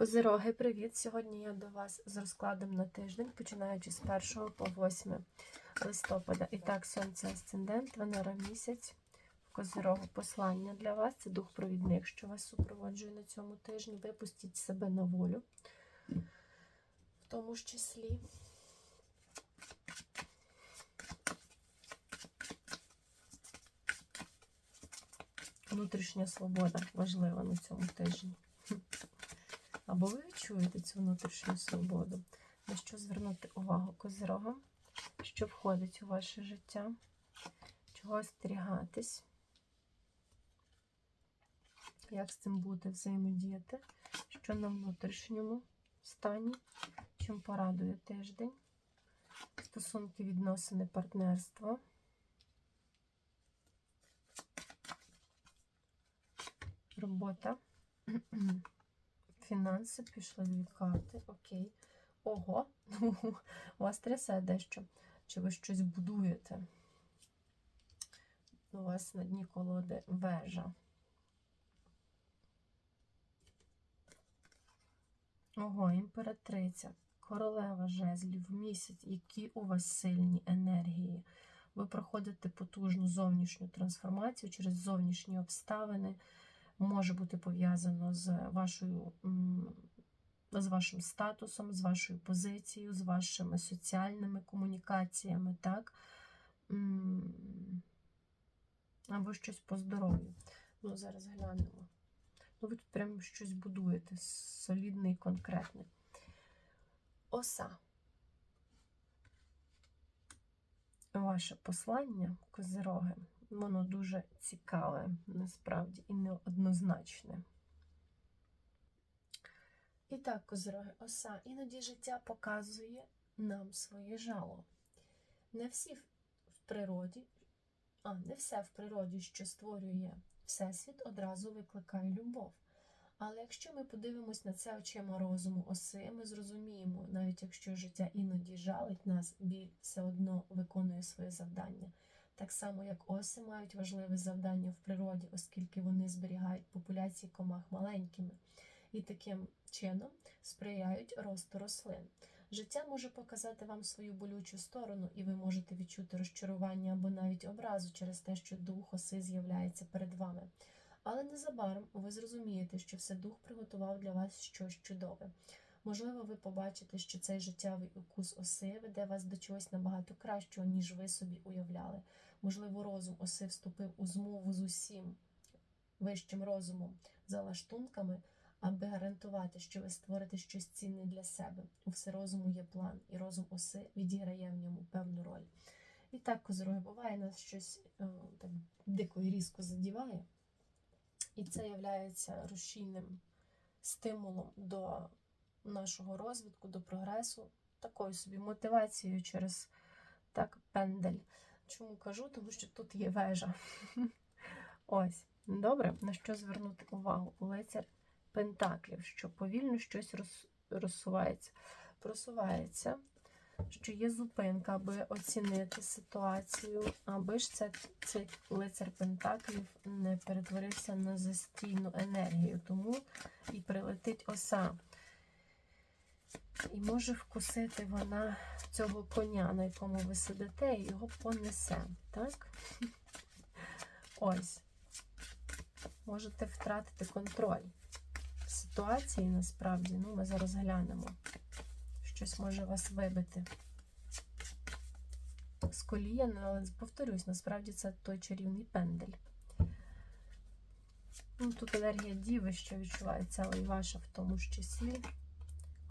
Козироги, привіт! Сьогодні я до вас з розкладом на тиждень, починаючи з 1 по 8 листопада. І так, сонце асцендент, Венера місяць, в Козирогу послання для вас. Це дух-провідник, що вас супроводжує на цьому тижні. Випустіть себе на волю, в тому ж числі. Внутрішня свобода важлива на цьому тижні. Або ви відчуєте цю внутрішню свободу. На що звернути увагу козирогам, що входить у ваше життя, чого остерігатись, як з цим бути взаємодіяти, що на внутрішньому стані, чим порадує тиждень, стосунки, відносини, партнерство. Робота. Фінанси пішли дві карти. Окей. Ого, ну, у вас трясе дещо. Чи ви щось будуєте? У вас на дні колоди вежа. Ого, імператриця, королева жезлів, місяць, які у вас сильні енергії. Ви проходите потужну зовнішню трансформацію через зовнішні обставини може бути пов'язано з вашою з вашим статусом, з вашою позицією, з вашими соціальними комунікаціями, так? Або щось по здоров'ю. Ну, зараз глянемо. Ну, ви тут прямо щось будуєте, солідне і конкретне. Оса. Ваше послання, козироги воно дуже цікаве, насправді, і неоднозначне. І так, козироги, оса, іноді життя показує нам своє жало. Не всі в природі, а не все в природі, що створює Всесвіт, одразу викликає любов. Але якщо ми подивимось на це очима розуму оси, ми зрозуміємо, навіть якщо життя іноді жалить нас, біль все одно виконує своє завдання так само як оси мають важливе завдання в природі, оскільки вони зберігають популяції комах маленькими і таким чином сприяють росту рослин. Життя може показати вам свою болючу сторону, і ви можете відчути розчарування або навіть образу через те, що дух оси з'являється перед вами. Але незабаром ви зрозумієте, що все дух приготував для вас щось чудове. Можливо, ви побачите, що цей життєвий укус оси веде вас до чогось набагато кращого, ніж ви собі уявляли. Можливо, розум оси вступив у змову з усім вищим розумом за лаштунками, аби гарантувати, що ви створите щось цінне для себе. У всерозуму є план, і розум оси відіграє в ньому певну роль. І так, козороги, буває, нас щось о, так дико і різко задіває, і це є рушійним стимулом до нашого розвитку, до прогресу, такою собі мотивацією через так пендель. Чому кажу? Тому що тут є вежа. Ось, добре, на що звернути увагу? Лицар Пентаклів, що повільно щось роз, розсувається, просувається, що є зупинка, аби оцінити ситуацію, аби ж це, цей лицар Пентаклів не перетворився на застійну енергію. Тому і прилетить оса. І може вкусити вона цього коня, на якому ви сидите, і його понесе. Так? Ось. Можете втратити контроль ситуації насправді. Ну, ми зараз глянемо. Щось може вас вибити з колія, але повторюсь, насправді це той чарівний пендель. Ну, Тут енергія діви, що відчувається, але і ваша в тому ж числі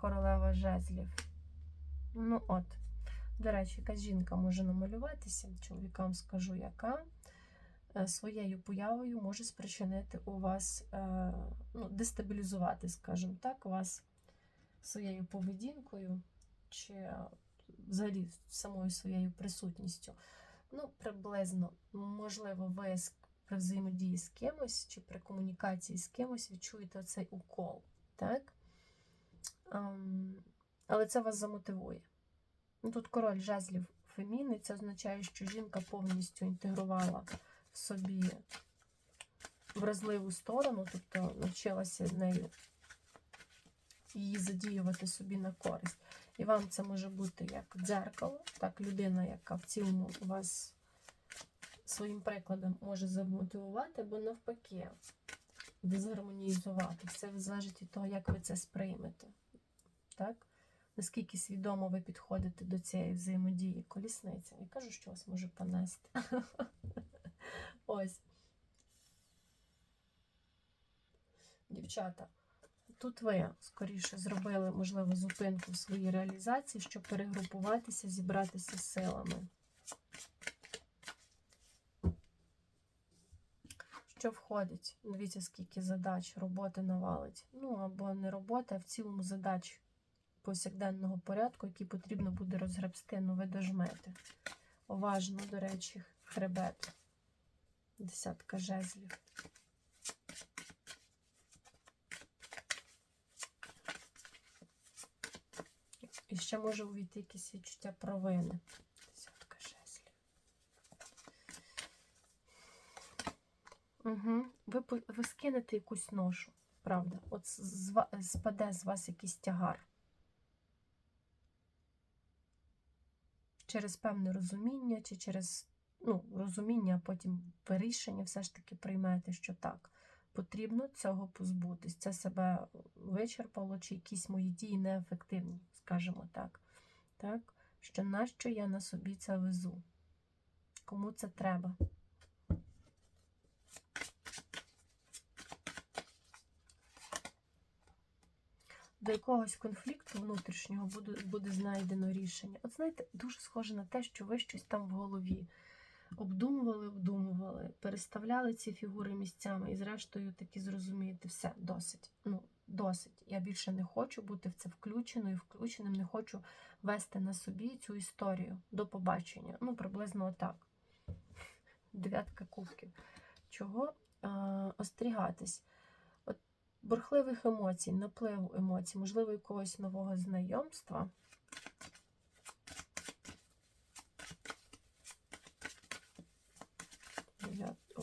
королева жезлів. Ну от, до речі, якась жінка може намалюватися, чоловікам скажу, яка е, своєю появою може спричинити у вас, е, ну, дестабілізувати, скажімо так, вас своєю поведінкою, чи взагалі самою своєю присутністю. Ну, приблизно, можливо, ви при взаємодії з кимось чи при комунікації з кимось відчуєте цей укол. так? Але це вас замотивує. Ну, тут король жезлів феміни, це означає, що жінка повністю інтегрувала в собі вразливу сторону, тобто навчилася нею її задіювати собі на користь. І вам це може бути як дзеркало, так людина, яка в цілому вас своїм прикладом може замотивувати, або навпаки дезгармонізувати. Все залежить від того, як ви це сприймете. Так? Наскільки свідомо ви підходите до цієї взаємодії колісниця. Я кажу, що вас може понести. Ось. Дівчата, тут ви скоріше зробили, можливо, зупинку в своїй реалізації, щоб перегрупуватися, зібратися з силами. Що входить? Дивіться, скільки задач роботи навалить. Ну, або не робота, а в цілому задач повсякденного порядку, які потрібно буде розгребсти, ну ви дожмете. Уважно, до речі, хребет. Десятка жезлів. І ще може увійти якесь відчуття провини. Десятка жезлів. Угу. Ви, ви скинете якусь ношу, правда? От з спаде з вас якийсь тягар. Через певне розуміння, чи через ну, розуміння, а потім вирішення все ж таки приймете, що так, потрібно цього позбутись. Це себе вичерпало, чи якісь мої дії неефективні, скажімо так. так. Що нащо я на собі це везу? Кому це треба? До якогось конфлікту внутрішнього буде, буде знайдено рішення. От знаєте, дуже схоже на те, що ви щось там в голові обдумували, обдумували, переставляли ці фігури місцями і, зрештою, таки зрозумієте, все, досить. Ну, досить. Я більше не хочу бути в це включеною, включеним, не хочу вести на собі цю історію до побачення. Ну, приблизно отак. Дев'ятка кубків. Чого е, остерігатись? Бурхливих емоцій, напливу емоцій, можливо, якогось нового знайомства.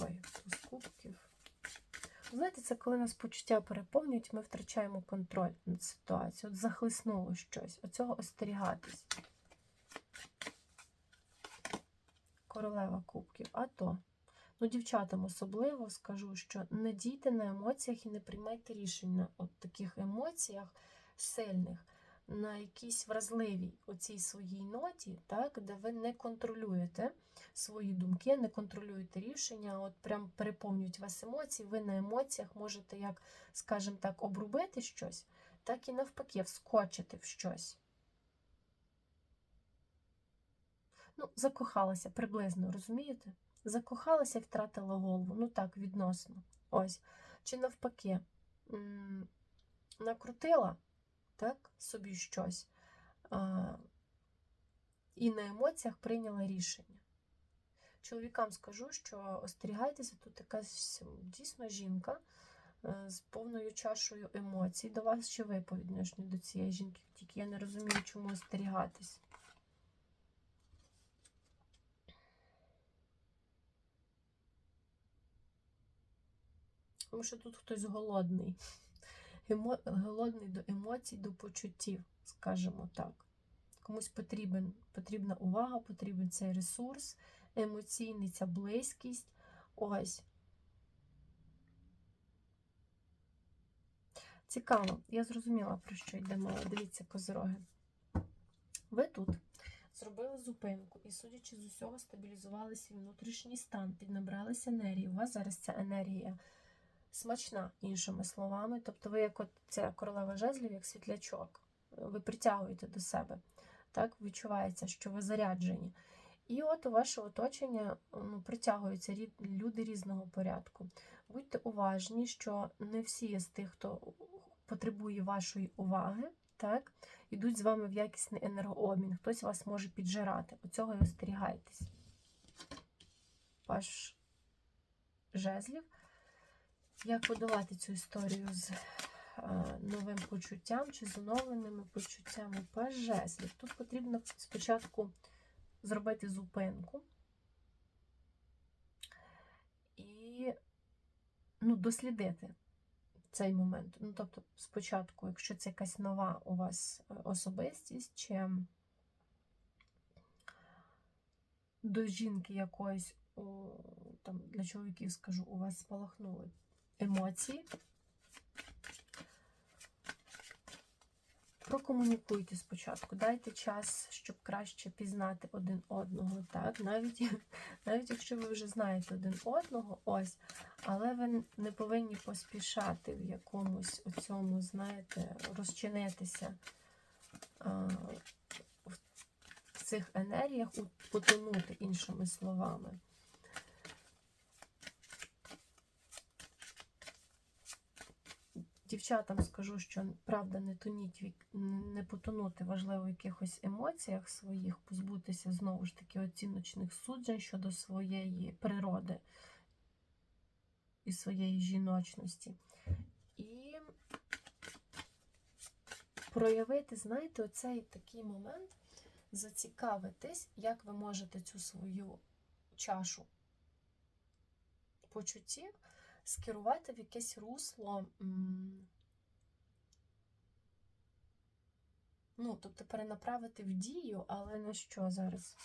Ой, з кубків. Знаєте, це коли нас почуття переповнюють, ми втрачаємо контроль над ситуацією. От захлиснуло щось. Оцього остерігатись. Королева кубків. А то. Ну, дівчатам особливо скажу, що не дійте на емоціях і не приймайте рішень на от таких емоціях сильних, на якійсь вразливій оцій своїй ноті, так, де ви не контролюєте свої думки, не контролюєте рішення, от прям переповнюють вас емоції, ви на емоціях можете, як, скажімо так, обрубити щось, так і навпаки, вскочити в щось. Ну, закохалася приблизно, розумієте? Закохалася і втратила голову. Ну так, відносно. Ось. Чи навпаки, накрутила так, собі щось а, і на емоціях прийняла рішення. Чоловікам скажу, що остерігайтеся, тут якась дійсно жінка е, з повною чашою емоцій до вас, чи ви по до цієї жінки. Тільки я не розумію, чому остерігатись. Тому що тут хтось голодний. Емо... Голодний до емоцій, до почуттів, скажімо так. Комусь потрібен, потрібна увага, потрібен цей ресурс, емоційний, ця близькість. Ось. Цікаво, я зрозуміла, про що йде мова. Дивіться, козороги. Ви тут зробили зупинку і, судячи з усього, стабілізували свій внутрішній стан, піднабралися енергії. У вас зараз ця енергія смачна, іншими словами. Тобто ви, як от ця королева жезлів, як світлячок, ви притягуєте до себе. Так, відчувається, що ви заряджені. І от у ваше оточення ну, притягуються люди різного порядку. Будьте уважні, що не всі з тих, хто потребує вашої уваги, так, йдуть з вами в якісний енергообмін. Хтось вас може піджирати. Оцього і остерігайтесь. Ваш жезлів. Як подолати цю історію з е, новим почуттям чи з оновленими почуттями Паж жезлів? Тут потрібно спочатку зробити зупинку і ну, дослідити цей момент. Ну, тобто, спочатку, якщо це якась нова у вас е, особистість, чи до жінки якоїсь, там, для чоловіків скажу, у вас спалахнули емоції. Прокомунікуйте спочатку, дайте час, щоб краще пізнати один одного. Так? Навіть, навіть якщо ви вже знаєте один одного, ось, але ви не повинні поспішати в якомусь оцьому, знаєте, розчинитися а, в цих енергіях, потонути іншими словами. Дівчатам скажу, що правда не тоніть, не потонути важливо в якихось емоціях своїх, позбутися знову ж таки оціночних суджень щодо своєї природи і своєї жіночності. І проявити, знаєте, оцей такий момент, зацікавитись, як ви можете цю свою чашу почуттів скерувати в якесь русло. Ну, тобто перенаправити в дію, але на що зараз?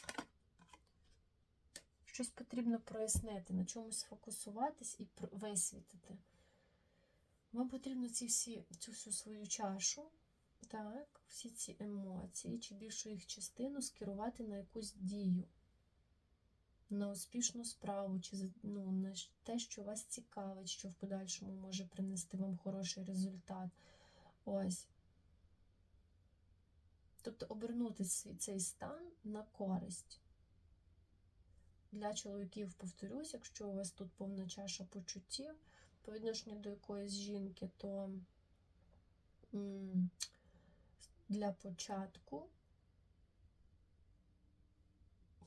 Щось потрібно прояснити, на чомусь фокусуватись і висвітити. Вам потрібно ці всі, цю всю свою чашу, так, всі ці емоції, чи більшу їх частину скерувати на якусь дію на успішну справу, чи ну, на те, що вас цікавить, що в подальшому може принести вам хороший результат. Ось. Тобто обернути свій цей стан на користь. Для чоловіків, повторюсь, якщо у вас тут повна чаша почуттів по відношенню до якоїсь жінки, то для початку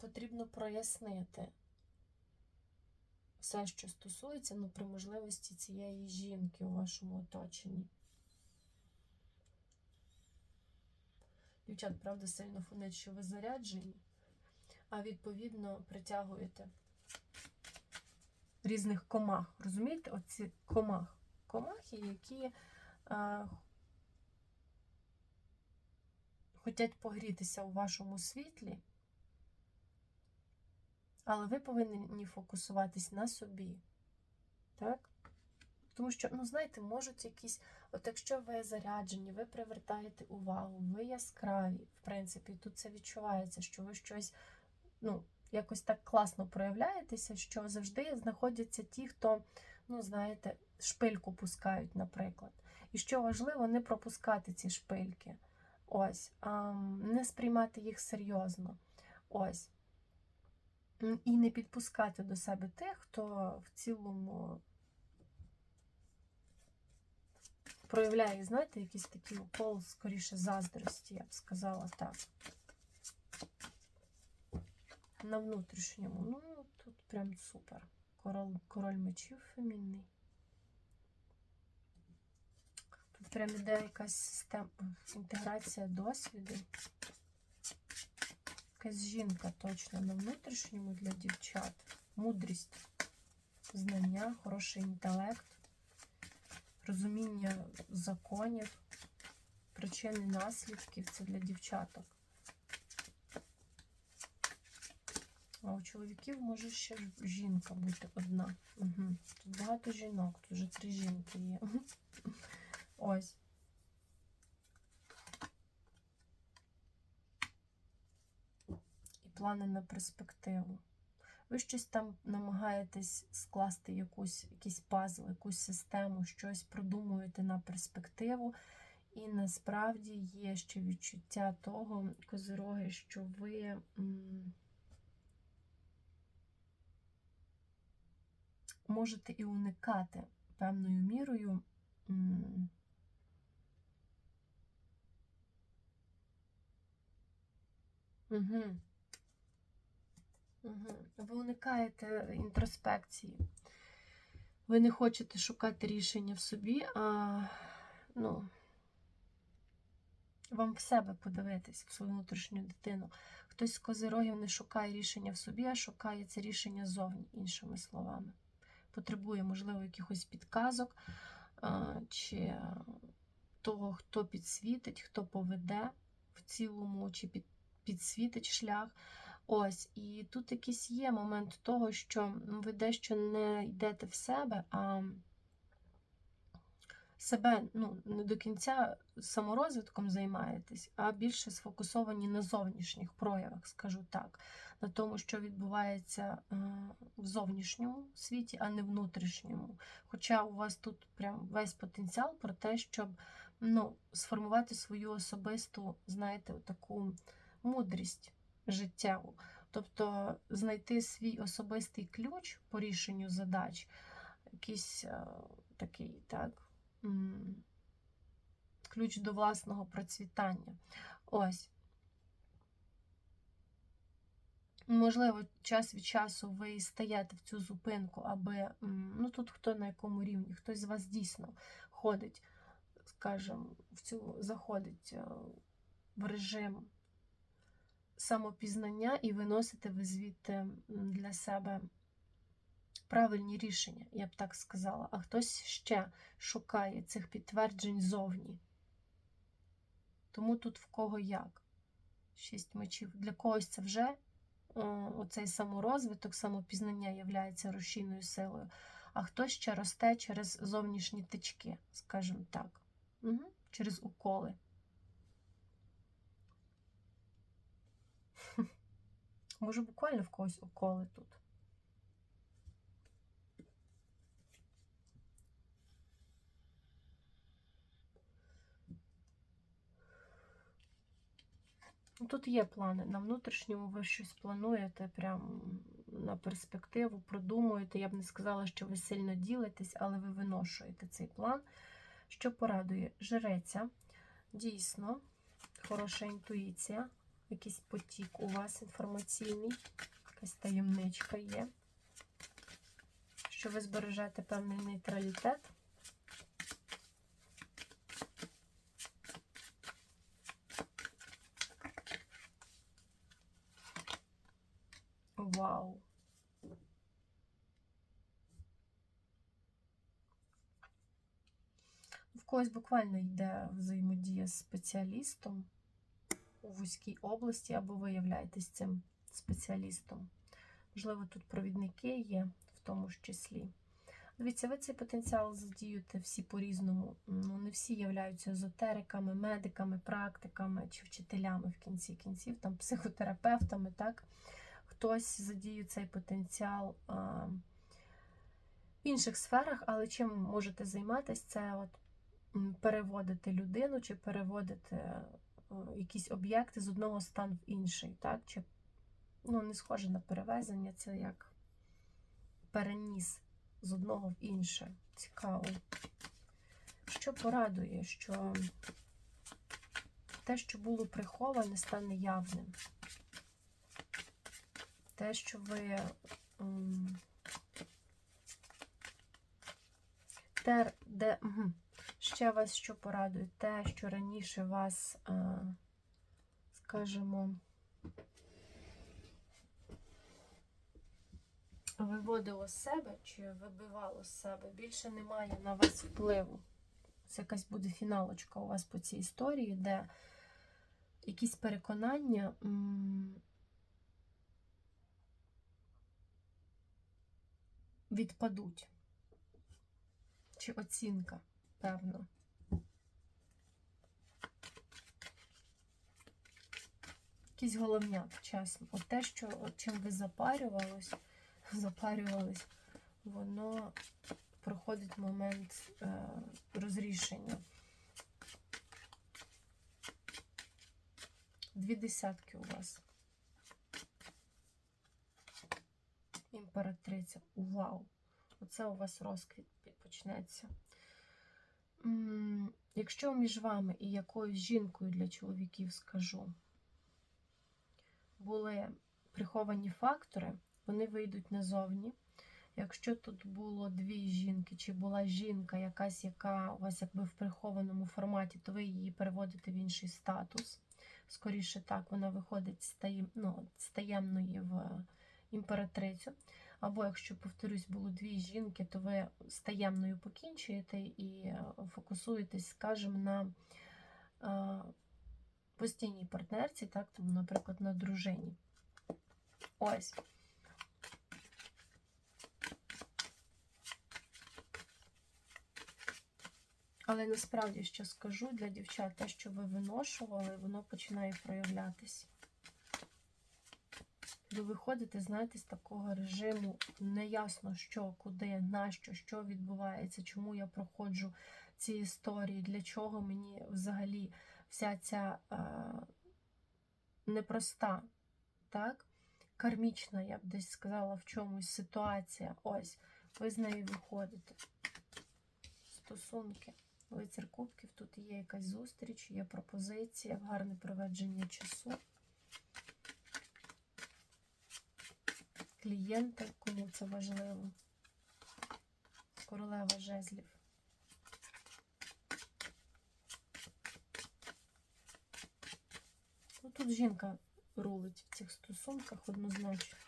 потрібно прояснити все, що стосується ну, при можливості цієї жінки у вашому оточенні. Дівчат, правда, сильно фонить, що ви заряджені, а відповідно притягуєте різних комах. Розумієте? Оці комах. Комахи, які а, хочуть погрітися у вашому світлі, але ви повинні фокусуватись на собі. Так? Тому що, ну, знаєте, можуть якісь, от якщо ви заряджені, ви привертаєте увагу, ви яскраві, в принципі, тут це відчувається, що ви щось, ну, якось так класно проявляєтеся, що завжди знаходяться ті, хто, ну, знаєте, шпильку пускають, наприклад. І що важливо, не пропускати ці шпильки. Ось, не сприймати їх серйозно. Ось. І не підпускати до себе тих, хто в цілому проявляє, знаєте, якийсь такий укол, скоріше, заздрості, я б сказала так. На внутрішньому. Ну, тут прям супер. Король, король мечів фемінний. Тут прям іде якась система, інтеграція досвіду. Якась жінка точно на внутрішньому для дівчат. Мудрість, знання, хороший інтелект, розуміння законів, причин і наслідків це для дівчаток. А у чоловіків може ще жінка бути одна. Угу. Тут багато жінок, тут вже три жінки є. Ось. Плани на перспективу. Ви щось там намагаєтесь скласти якусь, якийсь пазл, якусь систему, щось продумуєте на перспективу. І насправді є ще відчуття того, козироги, що ви. можете і уникати певною мірою. Угу. Ви уникаєте інтроспекції. Ви не хочете шукати рішення в собі, а ну, вам в себе подивитись, в свою внутрішню дитину. Хтось з козирогів не шукає рішення в собі, а шукає це рішення зовні, іншими словами. Потребує, можливо, якихось підказок, чи того, хто підсвітить, хто поведе в цілому, чи під, підсвітить шлях. Ось, і тут якийсь є момент того, що ви дещо не йдете в себе, а себе ну, не до кінця саморозвитком займаєтесь, а більше сфокусовані на зовнішніх проявах, скажу так, на тому, що відбувається е, в зовнішньому світі, а не внутрішньому. Хоча у вас тут прям весь потенціал про те, щоб ну, сформувати свою особисту, знаєте, таку мудрість життєву. Тобто знайти свій особистий ключ по рішенню задач, якийсь е, такий, так, ключ до власного процвітання. Ось. Можливо, час від часу ви стаєте в цю зупинку, аби, ну тут хто на якому рівні, хтось з вас дійсно ходить, скажімо, в цю заходить е, в режим самопізнання і виносите ви звідти для себе правильні рішення, я б так сказала. А хтось ще шукає цих підтверджень зовні. Тому тут в кого як. Шість мечів. Для когось це вже оцей саморозвиток, самопізнання являється рушійною силою, а хтось ще росте через зовнішні тички, скажімо так, угу. через уколи. Може, буквально в когось уколи тут. Ну, Тут є плани. На внутрішньому ви щось плануєте прям на перспективу, продумуєте. Я б не сказала, що ви сильно ділитесь, але ви виношуєте цей план. Що порадує? Жреця. Дійсно, хороша інтуїція, якийсь потік у вас інформаційний, якась таємничка є. Що ви збережете певний нейтралітет. Вау! В когось буквально йде взаємодія з спеціалістом у вузькій області, або ви являєтесь цим спеціалістом. Можливо, тут провідники є в тому ж числі. Дивіться, ви цей потенціал задіюєте всі по-різному. Ну, не всі являються езотериками, медиками, практиками чи вчителями в кінці кінців, там психотерапевтами, так? Хтось задіє цей потенціал а, в інших сферах, але чим можете займатися, це от переводити людину чи переводити якісь об'єкти з одного стану в інший. так? Чи, ну, Не схоже на перевезення, це як переніс з одного в інше. Цікаво. Що порадує, що те, що було приховане, стане явним. Те, що ви те, де, угу. Ще вас що порадує, те, що раніше вас, скажімо, виводило з себе чи вибивало з себе, більше немає на вас впливу. Це якась буде фіналочка у вас по цій історії, де якісь переконання. відпадуть. Чи оцінка, певно. Якийсь головняк, чесно. От те, що от чим ви запарювались, запарювались, воно проходить момент е, розрішення. Дві десятки у вас. імператриця. Вау! Оце у вас розквіт почнеться. Якщо між вами і якоюсь жінкою для чоловіків скажу, були приховані фактори, вони вийдуть назовні. Якщо тут було дві жінки, чи була жінка, якась, яка у вас якби в прихованому форматі, то ви її переводите в інший статус. Скоріше так, вона виходить з ну, таємної в імператрицю. Або, якщо, повторюсь, було дві жінки, то ви з таємною покінчуєте і е, фокусуєтесь, скажімо, на е, постійній партнерці, так, тому, наприклад, на дружині. Ось. Але насправді, що скажу для дівчат, те, що ви виношували, воно починає проявлятись. Ви виходите, знаєте, з такого режиму неясно що, куди, нащо, що відбувається, чому я проходжу ці історії, для чого мені взагалі вся ця е, непроста, так, кармічна, я б десь сказала, в чомусь ситуація. Ось, ви з нею виходите. Стосунки. Лицар кубків, тут є якась зустріч, є пропозиція, гарне проведження часу. Клієнти, кому це важливо. Королева жезлів. Ну, тут жінка рулить в цих стосунках однозначно.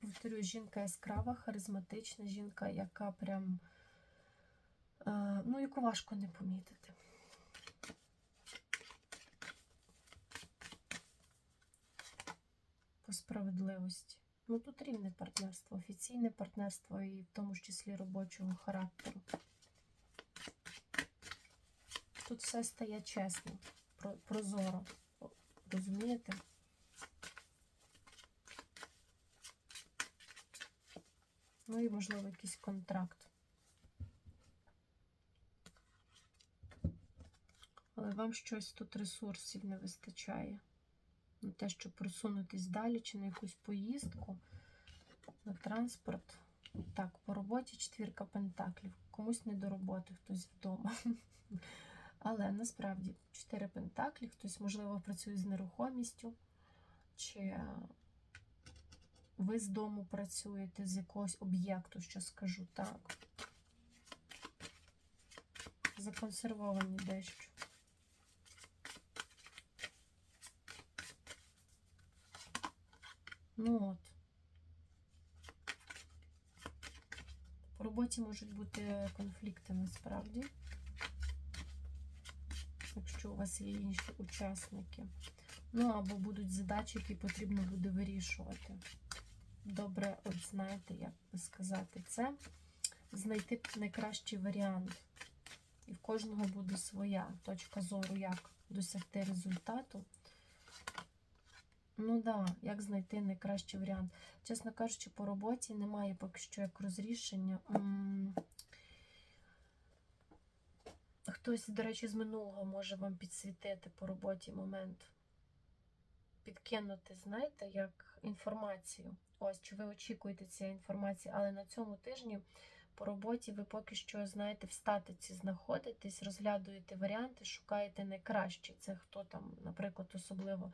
Повторюю, жінка яскрава, харизматична, жінка, яка прям, е, ну, яку важко не помітити. Справедливості. Ну, тут рівне партнерство, офіційне партнерство і в тому ж числі робочого характеру. Тут все стає чесно, прозоро. Розумієте? Ну і, можливо, якийсь контракт. Але вам щось тут ресурсів не вистачає. На те, щоб просунутись далі, чи на якусь поїздку, на транспорт. Так, по роботі четвірка пентаклів. Комусь не до роботи, хтось вдома. Але насправді чотири пентаклі, хтось, можливо, працює з нерухомістю, чи ви з дому працюєте з якогось об'єкту, що скажу так. Законсервовані дещо. Ну от. По роботі можуть бути конфлікти насправді. Якщо у вас є інші учасники. Ну, або будуть задачі, які потрібно буде вирішувати. Добре, от знаєте, як би сказати, це знайти найкращий варіант. І в кожного буде своя точка зору, як досягти результату. Ну так, да, як знайти найкращий варіант. Чесно кажучи, по роботі немає поки що як розрішення. Хтось, до речі, з минулого може вам підсвітити по роботі момент. Підкинути, знаєте, як інформацію. Ось, чи ви очікуєте цієї інформації, але на цьому тижні по роботі ви поки що, знаєте, в статиці знаходитесь, розглядуєте варіанти, шукаєте найкращі. Це хто там, наприклад, особливо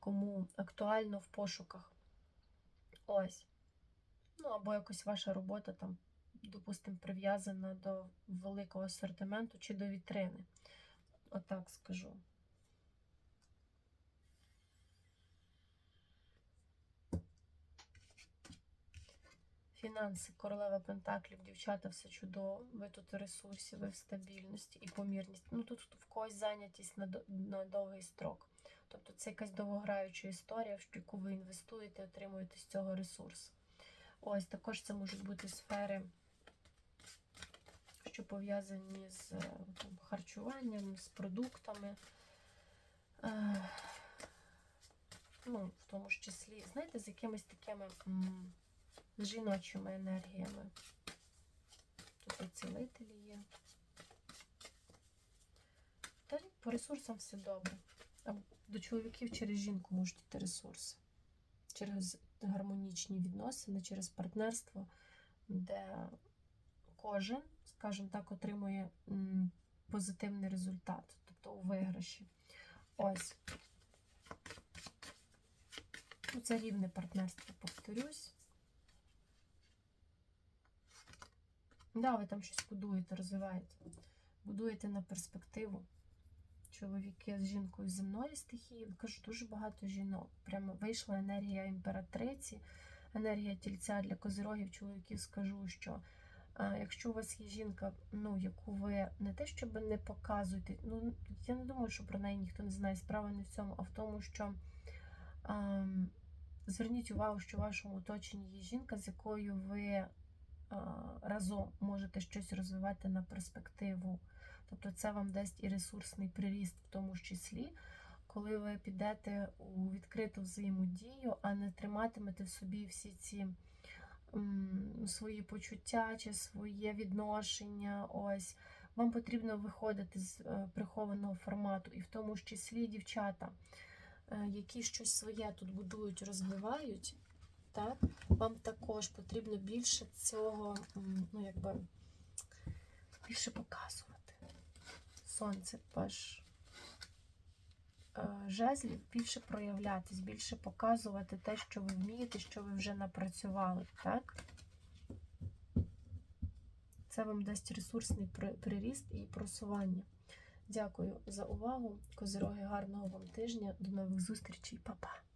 кому актуально в пошуках. Ось. Ну, або якось ваша робота там, допустимо, прив'язана до великого асортименту чи до вітрини. Отак скажу. Фінанси, королева Пентаклів, дівчата, все чудово. Ви тут в ви в стабільності і помірність. Ну тут в когось зайнятість на довгий строк. Тобто це якась довгограюча історія, в яку ви інвестуєте, отримуєте з цього ресурс. Ось також це можуть бути сфери, що пов'язані з е, там, харчуванням, з продуктами. Е, ну, в тому ж числі, знаєте, з якимись такими м, жіночими енергіями. Тут цілителі є. Та по ресурсам все добре. До чоловіків через жінку можуть йти ресурси. Через гармонічні відносини, через партнерство, де кожен, скажімо так, отримує позитивний результат, тобто у виграші. Ось. Ну, Це рівне партнерство, повторюсь. Да, ви там щось будуєте, розвиваєте. Будуєте на перспективу. Чоловіки з жінкою земної стихії. Кажу, дуже багато жінок. Прямо вийшла енергія імператриці, енергія тільця для козирогів чоловіків. Скажу, що а, якщо у вас є жінка, ну яку ви не те, щоб не показуєте, ну я не думаю, що про неї ніхто не знає. Справа не в цьому, а в тому, що. ам, Зверніть увагу, що в вашому оточенні є жінка, з якою ви а, разом можете щось розвивати на перспективу. Тобто це вам дасть і ресурсний приріст в тому ж числі, коли ви підете у відкриту взаємодію, а не триматимете в собі всі ці м, свої почуття чи своє відношення. Ось вам потрібно виходити з е, прихованого формату, і в тому ж числі дівчата, е, які щось своє тут будують, розвивають. Так, вам також потрібно більше цього, ну якби більше показувати. Сонце ваш е, жезлів, більше проявлятись, більше показувати те, що ви вмієте, що ви вже напрацювали, так? Це вам дасть ресурсний приріст і просування. Дякую за увагу. Козироги, гарного вам тижня. До нових зустрічей, Па-па!